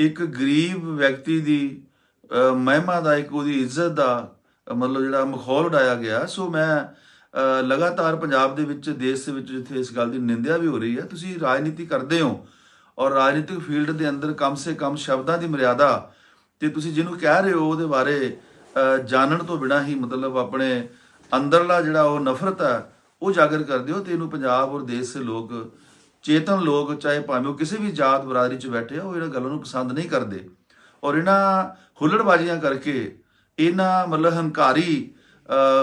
ਇੱਕ ਗਰੀਬ ਵਿਅਕਤੀ ਦੀ ਮਹਿਮਾ ਦਾ, ਇੱਕ ਉਹਦੀ ਇੱਜ਼ਤ ਦਾ ਮਤਲਬ ਜਿਹੜਾ ਮਖੌਲ ਉਡਾਇਆ ਗਿਆ। ਸੋ ਮੈਂ ਲਗਾਤਾਰ ਪੰਜਾਬ ਦੇ ਵਿੱਚ, ਦੇਸ਼ ਦੇ ਵਿੱਚ ਜਿੱਥੇ ਇਸ ਗੱਲ ਦੀ ਨਿੰਦਿਆ ਵੀ ਹੋ ਰਹੀ ਹੈ, ਤੁਸੀਂ ਰਾਜਨੀਤੀ ਕਰਦੇ ਹੋ ਔਰ ਰਾਜਨੀਤਿਕ ਫੀਲਡ ਦੇ ਅੰਦਰ ਕਮ ਸੇ ਕਮ ਸ਼ਬਦਾਂ ਦੀ ਮਰਿਆਦਾ ਤੇ ਤੁਸੀਂ ਜਿਹਨੂੰ ਕਹਿ ਰਹੇ ਹੋ, ਉਹਦੇ ਬਾਰੇ ਜਾਣਨ ਤੋਂ ਬਿਨਾਂ ਹੀ ਮਤਲਬ ਆਪਣੇ ਅੰਦਰਲਾ ਜਿਹੜਾ ਉਹ ਨਫ਼ਰਤ ਹੈ, ਉਹ ਜਾਗਰ ਕਰਦੇ ਹੋ ਤੇ ਇਹਨੂੰ ਪੰਜਾਬ ਔਰ ਦੇਸ਼ ਦੇ ਲੋਕ ਚੇਤਨ ਲੋਕ ਚਾਹੇ ਭਾਵੇਂ ਉਹ ਕਿਸੇ ਵੀ ਜਾਤ ਬਰਾਦਰੀ 'ਚ ਬੈਠੇ ਆ, ਉਹ ਇਹਨਾਂ ਗੱਲਾਂ ਨੂੰ ਪਸੰਦ ਨਹੀਂ ਕਰਦੇ। ਔਰ ਇਹਨਾਂ ਹੁੱਲੜਬਾਜ਼ੀਆਂ ਕਰਕੇ, ਇਹਨਾਂ ਮਤਲਬ ਹੰਕਾਰੀ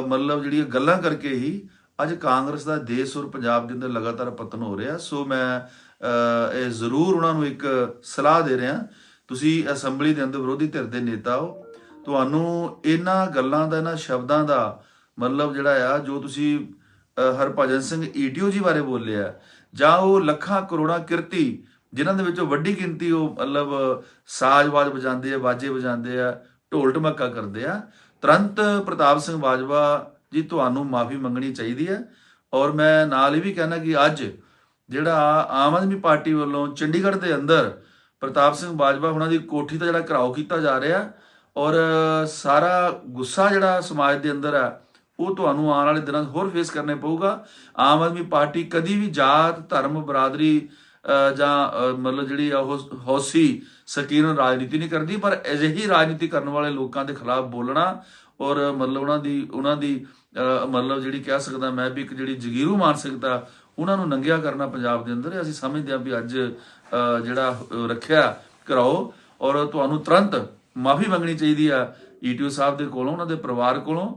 ਮਤਲਬ ਜਿਹੜੀਆਂ ਗੱਲਾਂ ਕਰਕੇ ਹੀ ਅੱਜ ਕਾਂਗਰਸ ਦਾ ਦੇਸ਼ ਔਰ ਪੰਜਾਬ ਦੇ ਅੰਦਰ ਲਗਾਤਾਰ ਪਤਨ ਹੋ ਰਿਹਾ। ਸੋ ਮੈਂ ਇਹ ਜ਼ਰੂਰ ਉਹਨਾਂ ਨੂੰ ਇੱਕ ਸਲਾਹ ਦੇ ਰਿਹਾ। ਤੁਸੀਂ ਅਸੈਂਬਲੀ ਦੇ ਅੰਦਰ ਵਿਰੋਧੀ ਧਿਰ ਦੇ ਨੇਤਾ ਹੋ। ਤੁਹਾਨੂੰ ਇਹਨਾਂ ਗੱਲਾਂ ਦਾ, ਇਹਨਾਂ ਸ਼ਬਦਾਂ ਦਾ ਮਤਲਬ ਜਿਹੜਾ ਆ, ਜੋ ਤੁਸੀਂ ਹਰਭਜਨ ਸਿੰਘ ਈਟੀਓ ਜੀ ਬਾਰੇ ਬੋਲਿਆ ਜਾਂ ਉਹ ਲੱਖਾਂ ਕਰੋੜਾਂ ਕਿਰਤੀ, ਜਿਨ੍ਹਾਂ ਦੇ ਵਿੱਚੋਂ ਵੱਡੀ ਗਿਣਤੀ ਉਹ ਮਤਲਬ ਸਾਜ਼-ਬਾਜ਼ ਵਜਾਉਂਦੇ ਆ ਬਾਜੇ ਵਜਾਉਂਦੇ ਆ, ਢੋਲ ਢਮੱਕਾ ਕਰਦੇ ਆ। ਤੁਰੰਤ ਪ੍ਰਤਾਪ ਸਿੰਘ ਬਾਜਵਾ ਜੀ, ਤੁਹਾਨੂੰ ਮਾਫੀ ਮੰਗਣੀ ਚਾਹੀਦੀ ਹੈ। ਔਰ ਮੈਂ ਨਾਲ ਇਹ ਵੀ ਕਹਿਣਾ ਕਿ ਅੱਜ ਜਿਹੜਾ ਆਮ ਆਦਮੀ ਪਾਰਟੀ ਵੱਲੋਂ ਚੰਡੀਗੜ੍ਹ ਦੇ ਅੰਦਰ ਪ੍ਰਤਾਪ ਸਿੰਘ ਬਾਜਵਾ ਉਹਨਾਂ ਦੀ ਕੋਠੀ ਦਾ ਜਿਹੜਾ ਘਰਾਓ ਕੀਤਾ ਜਾ ਰਿਹਾ ਔਰ ਸਾਰਾ ਗੁੱਸਾ ਜਿਹੜਾ ਸਮਾਜ ਦੇ ਅੰਦਰ ਆ ਉਹ ਤੁਹਾਨੂੰ ਆਉਣ ਵਾਲੇ ਦਿਨਾਂ 'ਚ ਹੋਰ ਫੇਸ ਕਰਨੇ ਪਊਗਾ। ਆਮ ਆਦਮੀ ਪਾਰਟੀ ਕਦੀ ਵੀ ਜਾਤ, ਧਰਮ, ਬਰਾਦਰੀ ਜਾਂ ਮਤਲਬ ਜਿਹੜੀ ਆ ਉਹ ਹੌਸੀ, ਸਕੀਨ ਰਾਜਨੀਤੀ ਨਹੀਂ ਕਰਦੀ, ਪਰ ਅਜਿਹੀ ਰਾਜਨੀਤੀ ਕਰਨ ਵਾਲੇ ਲੋਕਾਂ ਦੇ ਖਿਲਾਫ ਬੋਲਣਾ ਔਰ ਮਤਲਬ ਉਹਨਾਂ ਦੀ ਉਹਨਾਂ ਦੀ ਮਤਲਬ ਜਿਹੜੀ ਕਹਿ ਸਕਦਾ ਮੈਂ ਵੀ ਇੱਕ ਜਿਹੜੀ ਜਗੀਰੂ ਮਾਨਸਿਕਤਾ ਉਹਨਾਂ ਨੂੰ ਨੰਗਿਆ ਕਰਨਾ ਪੰਜਾਬ ਦੇ ਅੰਦਰ, ਅਸੀਂ ਸਮਝਦੇ ਹਾਂ ਵੀ ਅੱਜ ਜਿਹੜਾ ਰੱਖਿਆ ਕਰਾਓ ਔਰ ਤੁਹਾਨੂੰ ਤੁਰੰਤ ਮਾਫੀ ਮੰਗਣੀ ਚਾਹੀਦੀ ਆ ਈਟੀਓ ਸਾਹਿਬ ਦੇ ਕੋਲੋਂ, ਉਹਨਾਂ ਦੇ ਪਰਿਵਾਰ ਕੋਲੋਂ।